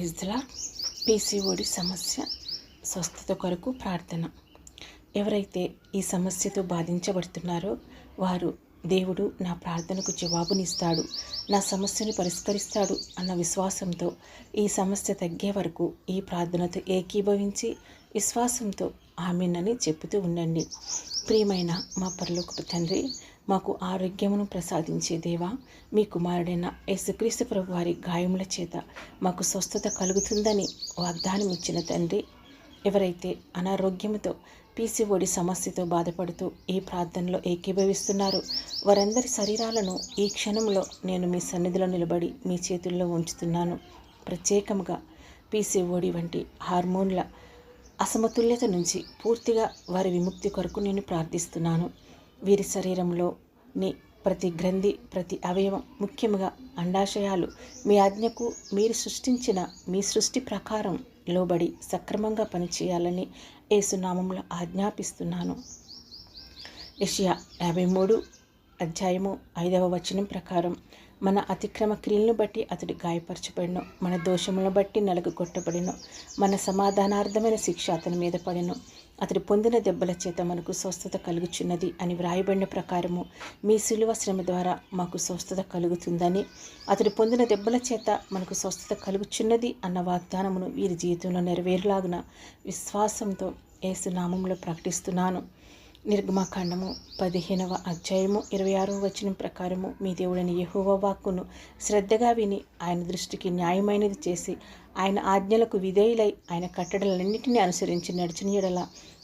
ఇజ్లా PCOD సమస్య స్వస్థత కొరకు ప్రార్థన. ఎవరైతే ఈ సమస్యతో బాధించబడుతున్నారో వారు దేవుడు నా ప్రార్థనకు జవాబునిస్తాడు నా సమస్యను పరిష్కరిస్తాడు అన్న విశ్వాసంతో ఈ సమస్య తగ్గే వరకు ఈ ప్రార్థనతో ఏకీభవించి విశ్వాసంతో ఆమెనని చెబుతూ ఉండండి. ప్రియమైన మా పరలోకపు తండ్రి మాకు ఆరోగ్యమును ప్రసాదించే దేవా మీ కుమారుడైన యేసుక్రీస్తు ప్రభు వారి గాయముల చేత మాకు స్వస్థత కలుగుతుందని వాగ్దానం ఇచ్చిన తండ్రి ఎవరైతే అనారోగ్యముతో పీసీఓడి సమస్యతో బాధపడుతూ ఈ ప్రార్థనలో ఏకీభవిస్తున్నారో వారందరి శరీరాలను ఈ క్షణంలో నేను మీ సన్నిధిలో నిలబడి మీ చేతుల్లో ఉంచుతున్నాను. ప్రత్యేకంగా పీసీఓడి వంటి హార్మోన్ల అసమతుల్యత నుంచి పూర్తిగా వారి విముక్తి కొరకు నేను ప్రార్థిస్తున్నాను. వీరి శరీరంలోని ప్రతి గ్రంథి ప్రతి అవయవం ముఖ్యంగా అండాశయాలు మీ ఆజ్ఞకు మీరు సృష్టించిన మీ సృష్టి ప్రకారం లోబడి సక్రమంగా పనిచేయాలని ఏసునామంలో ఆజ్ఞాపిస్తున్నాను. యషియా యాభై మూడు అధ్యాయము ఐదవ వచనం ప్రకారం మన అతిక్రమ క్రియలను బట్టి అతడు గాయపరచబడిను. మన దోషములను బట్టి నలుగు కొట్టబడిను. మన సమాధానార్థమైన శిక్ష అతని మీద పడిను. అతడు పొందిన దెబ్బల చేత మనకు స్వస్థత కలుగుచున్నది అని వ్రాయబడిన ప్రకారము మీ సులువ శ్రమ ద్వారా మాకు స్వస్థత కలుగుతుందని అతడు పొందిన దెబ్బల చేత మనకు స్వస్థత కలుగుచున్నది అన్న వాగ్దానమును వీరి జీవితంలో నెరవేరులాగున విశ్వాసంతో ఏసునామంలో ప్రకటిస్తున్నాను. నిర్గమాకాండము పదిహేనవ అధ్యాయము ఇరవై ఆరవ వచనం ప్రకారము మీ దేవుడని యహోవ వాక్కును శ్రద్ధగా విని ఆయన దృష్టికి న్యాయమైనది చేసి ఆయన ఆజ్ఞలకు విధేయులై ఆయన కట్టడలన్నింటినీ అనుసరించి నడిచిన ఎడల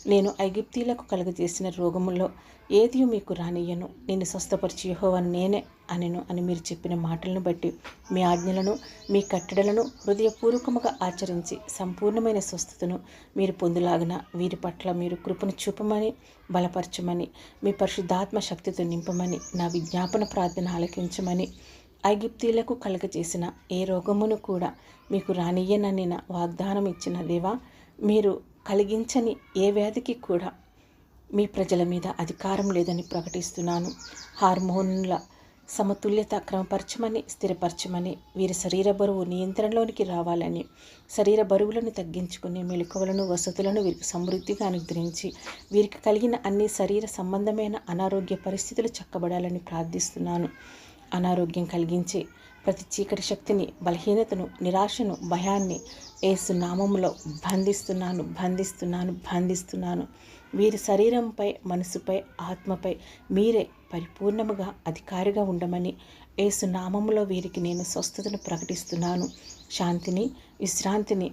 నేను ఐగిప్తీలకు కలుగజేసిన రోగముల్లో ఏది మీకు రానియ్యను. నేను స్వస్థపరిచి యహోవని నేనే అనెను అని మీరు చెప్పిన మాటలను బట్టి మీ ఆజ్ఞలను మీ కట్టడలను హృదయపూర్వకముగా ఆచరించి సంపూర్ణమైన స్వస్థతను మీరు పొందులాగిన వీరి పట్ల మీరు కృపను చూపమని బలపరచమని మీ పరిశుద్ధాత్మ శక్తితో నింపమని నా విజ్ఞాపన ప్రార్థన ఆలకించమని ఐగిప్తీలకు కలగజేసిన ఏ రోగమును కూడా మీకు రానియ్యనని వాగ్దానం ఇచ్చిన దేవా మీరు కలిగించని ఏ వ్యాధికి కూడా మీ ప్రజల మీద అధికారం లేదని ప్రకటిస్తున్నాను. హార్మోన్ల సమతుల్యత క్రమపరచమని స్థిరపరచమని వీరి శరీర బరువు నియంత్రణలోనికి రావాలని శరీర బరువులను తగ్గించుకుని మెలకువలను వసతులను వీరికి సమృద్ధిగా అనుగ్రహించి వీరికి కలిగిన అన్ని శరీర సంబంధమైన అనారోగ్య పరిస్థితులు చక్కబడాలని ప్రార్థిస్తున్నాను. అనారోగ్యం కలిగించే ప్రతి చీకటి శక్తిని బలహీనతను నిరాశను భయాన్ని ఏసు నామంలో బంధిస్తున్నాను బంధిస్తున్నాను బంధిస్తున్నాను. వీరి శరీరంపై మనసుపై ఆత్మపై మీరే పరిపూర్ణముగా అధికారిగా ఉండమని ఏసు నామంలో వీరికి నేను స్వస్థతను ప్రకటిస్తున్నాను. శాంతిని విశ్రాంతిని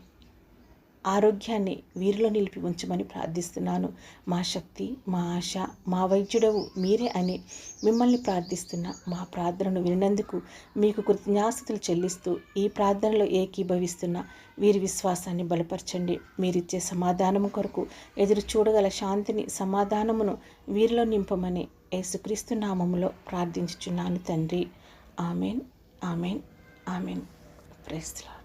ఆరోగ్యాన్ని వీరిలో నిలిపి ఉంచమని ప్రార్థిస్తున్నాను. మా శక్తి మా ఆశ మా వైద్యుడవు మీరే అని మిమ్మల్ని ప్రార్థిస్తున్న మా ప్రార్థనను వినందుకు మీకు కృతజ్ఞాస్తులు చెల్లిస్తూ ఈ ప్రార్థనలో ఏకీభవిస్తున్న వీరి విశ్వాసాన్ని బలపరచండి. మీరిచ్చే సమాధానం కొరకు ఎదురు చూడగల శాంతిని సమాధానమును వీరిలో నింపమని యేసుక్రీస్తు నామములో ప్రార్థించుచున్నాను తండ్రి. Amen amen amen. ప్రేస్తులా